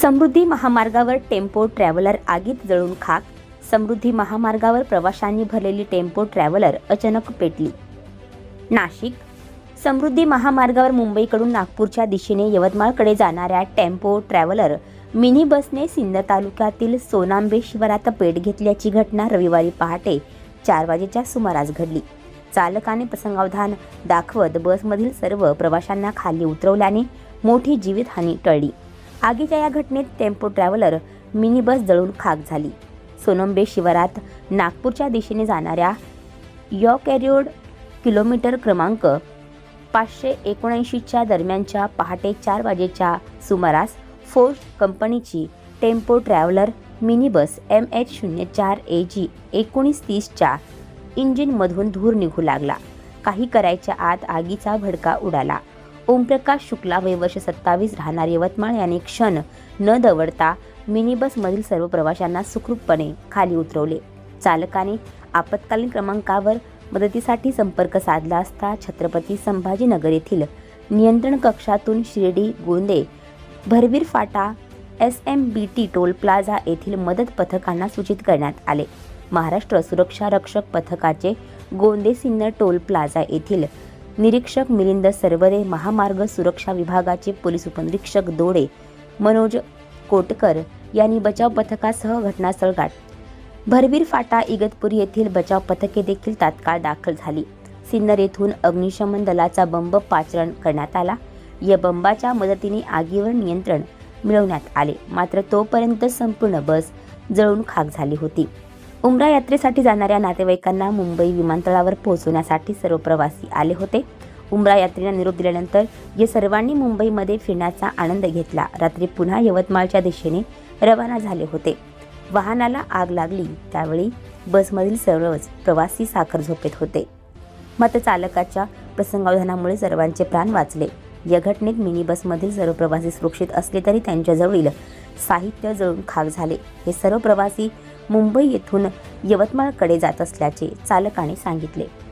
समृद्धी महामार्गावर tempo traveller आगीत जळून खाक. समृद्धी महामार्गावर प्रवाशांनी भरलेली टेम्पो ट्रॅव्हलर अचानक पेटली. नाशिक. समृद्धी महामार्गावर मुंबईकडून नागपूरच्या दिशेने यवतमाळकडे जाणाऱ्या टेम्पो ट्रॅव्हलर मिनी बसने सिन्नर तालुक्यातील सोनांबे शिवारात पेट घेतल्याची घटना रविवारी पहाटे चार वाजेच्या सुमारास घडली. चालकाने प्रसंगावधान दाखवत बसमधील सर्व प्रवाशांना खाली उतरवल्याने मोठी जीवितहानी टळली. आगीच्या या घटनेत टेम्पो ट्रॅव्हलर मिनी बस जळून खाक झाली. सोनंबे शिवारात नागपूरच्या दिशेने जाणाऱ्या यॉकॅरिओड किलोमीटर क्रमांक पाचशे एकोणऐंशीच्या दरम्यानच्या पहाटे चार वाजेच्या सुमारास फोर्स कंपनीची tempo traveller mini bus M H शून्य चार ए जी एकोणीस तीसच्या इंजिनमधून धूर निघू लागला. काही करायच्या आत आगीचा भडका उडाला. ओमप्रकाश शुक्ला वय वर्ष सत्तावीस राहणार यवतमाळ याने क्षण न दवडता मिनी बसमधील सर्व प्रवाशांना सुखरूपपणे खाली उतरवले. चालकाने आपत्कालीन क्रमांकावर मदतीसाठी संपर्क साधला असता छत्रपती संभाजीनगर येथील नियंत्रण कक्षातून शिर्डी गोंदे भरवीर फाटा S M B T toll plaza येथील मदत पथकांना सूचित करण्यात आले. महाराष्ट्र सुरक्षा रक्षक पथकाचे गोंदे सिन्नर टोल प्लाझा येथील निरीक्षक मिलिंद सरवरे महामार्ग सुरक्षा विभागाचे पोलीस उपनिरीक्षक दोडे मनोज कोटकर यांनी बचाव पथकासह घटनास्थळ गाठ. भरवीर फाटा इगतपुरी येथील बचाव पथके देखील तात्काळ दाखल झाली. सिन्नर येथून अग्निशमन दलाचा बंब पाचरण करण्यात आला. या बंबाच्या मदतीने आगीवर नियंत्रण मिळवण्यात आले. मात्र तोपर्यंत संपूर्ण बस जळून खाक झाली होती. उमरा यात्रेसाठी जाणाऱ्या नातेवाईकांना मुंबई विमानतळावर पोहोचवण्यासाठी सर्व प्रवासी आले होते. उमरा यात्रेला निरोप दिल्यानंतर या सर्वांनी मुंबईमध्ये फिरण्याचा आनंद घेतला रात्री पुन्हा यवतमाळच्या दिशेने रवाना झाले होते. वाहनाला आग लागली त्यावेळी बसमधील सर्वच प्रवासी साखर झोपेत होते. मात्र चालकाच्या प्रसंगावधानामुळे सर्वांचे प्राण वाचले. या घटनेत मिनी बसमधील सर्व प्रवासी सुरक्षित असले तरी त्यांच्याजवळील साहित्य जळून खाक झाले. हे सर्व प्रवासी मुंबई येथून यवतमाळकडे जात असल्याचे चालकाने सांगितले.